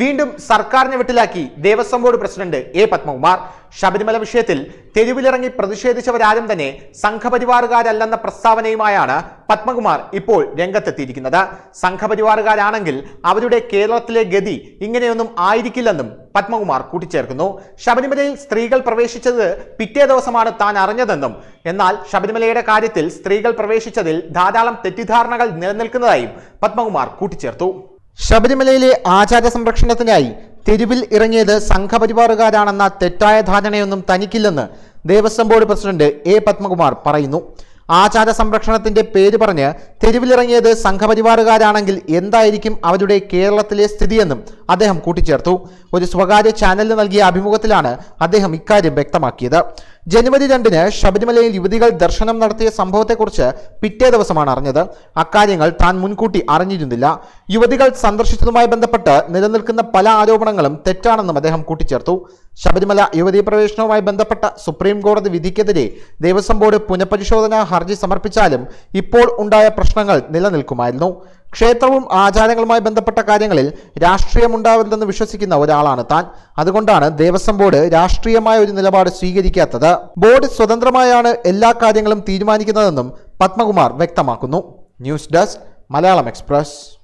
വീണ്ടും സർക്കാരിനെ വിട്ടിലാക്കി Devaswom board president A Padmakumar. Sabarimala വിഷയത്തിൽ തെരുവിലിറങ്ങി പ്രതിഷേധിച്ചവരാരും തന്നെ സംഘപരിവാറുകാരല്ലെന്ന പ്രസ്താവനയുമായാണ് പത്മകുമാർ ഇപ്പോൾ രംഗത്തെത്തിയിരിക്കുന്നത്. സംഘപരിവാറുകാരാണെങ്കിൽ അവരുടെ കേരളത്തിലെ ഗതി ഇങ്ങനെയൊന്നും ആയിരിക്കില്ലെന്നും പത്മകുമാർ കൂട്ടിച്ചേർക്കുന്നു. ശബരിമലയിൽ സ്ത്രീകൾ പ്രവേശിച്ചത് പിറ്റേ ദിവസമാണ് താൻ അറിഞ്ഞതെന്നും എന്നാൽ ശബരിമലയുടെ കാര്യത്തിൽ സ്ത്രീകൾ പ്രവേശിച്ചതിൽ ധാരാളം തെറ്റിദ്ധാരണകൾ നിലനിൽക്കുന്നതായും പത്മകുമാർ കൂട്ടിച്ചേർത്തു. ശബരിമലയിലെ ആചാര സംരക്ഷണത്തിനായി തെരുവിൽ ഇറങ്ങിയത് സംഘപരിവാറുകാരാണെന്ന തെറ്റായ ധാരണയൊന്നും തനിക്കില്ലെന്ന് Devaswom board president A Padmakumar പറയുന്നു. ആചാര സംരക്ഷണത്തിന്റെ പേര് പറഞ്ഞ് തെരുവിലിറങ്ങിയത് സംഘപരിവാറുകാരാണെങ്കിൽ എന്തായിരിക്കും അവരുടെ കേരളത്തിലെ സ്ഥിതിയെന്നും അദ്ദേഹം കൂട്ടിച്ചേർത്തു. ഒരു സ്വകാര്യ ചാനലിന് നൽകിയ അഭിമുഖത്തിലാണ് അദ്ദേഹം ഇക്കാര്യം വ്യക്തമാക്കിയത്. ജനുവരി രണ്ടിന് ശബരിമലയിൽ യുവതികൾ ദർശനം നടത്തിയ സംഭവത്തെക്കുറിച്ച് പിറ്റേ ദിവസമാണ് അറിഞ്ഞത്. അക്കാര്യങ്ങൾ താൻ മുൻകൂട്ടി അറിഞ്ഞിരുന്നില്ല. യുവതികൾ സന്ദർശിച്ചതുമായി ബന്ധപ്പെട്ട് നിലനിൽക്കുന്ന പല ആരോപണങ്ങളും തെറ്റാണെന്നും അദ്ദേഹം കൂട്ടിച്ചേർത്തു. ശബരിമല യുവതീ പ്രവേശനവുമായി ബന്ധപ്പെട്ട സുപ്രീം കോടതി വിധിക്കെതിരെ ദേവസ്വം ബോർഡ് പുനഃപരിശോധനാ ഹർജി സമർപ്പിച്ചാലും ഇപ്പോൾ ഉണ്ടായ പ്രശ്നങ്ങൾ നിലനിൽക്കുമായിരുന്നു. ക്ഷേത്രവും ആചാരങ്ങളുമായി ബന്ധപ്പെട്ട കാര്യങ്ങളിൽ രാഷ്ട്രീയമുണ്ടാവരുതെന്ന് വിശ്വസിക്കുന്ന ഒരാളാണ് താൻ. അതുകൊണ്ടാണ് ദേവസ്വം ബോർഡ് രാഷ്ട്രീയമായ ഒരു നിലപാട് സ്വീകരിക്കാത്തത്. ബോർഡ് സ്വതന്ത്രമായാണ് എല്ലാ കാര്യങ്ങളും തീരുമാനിക്കുന്നതെന്നും പത്മകുമാർ വ്യക്തമാക്കുന്നു. News desk Malayalam express.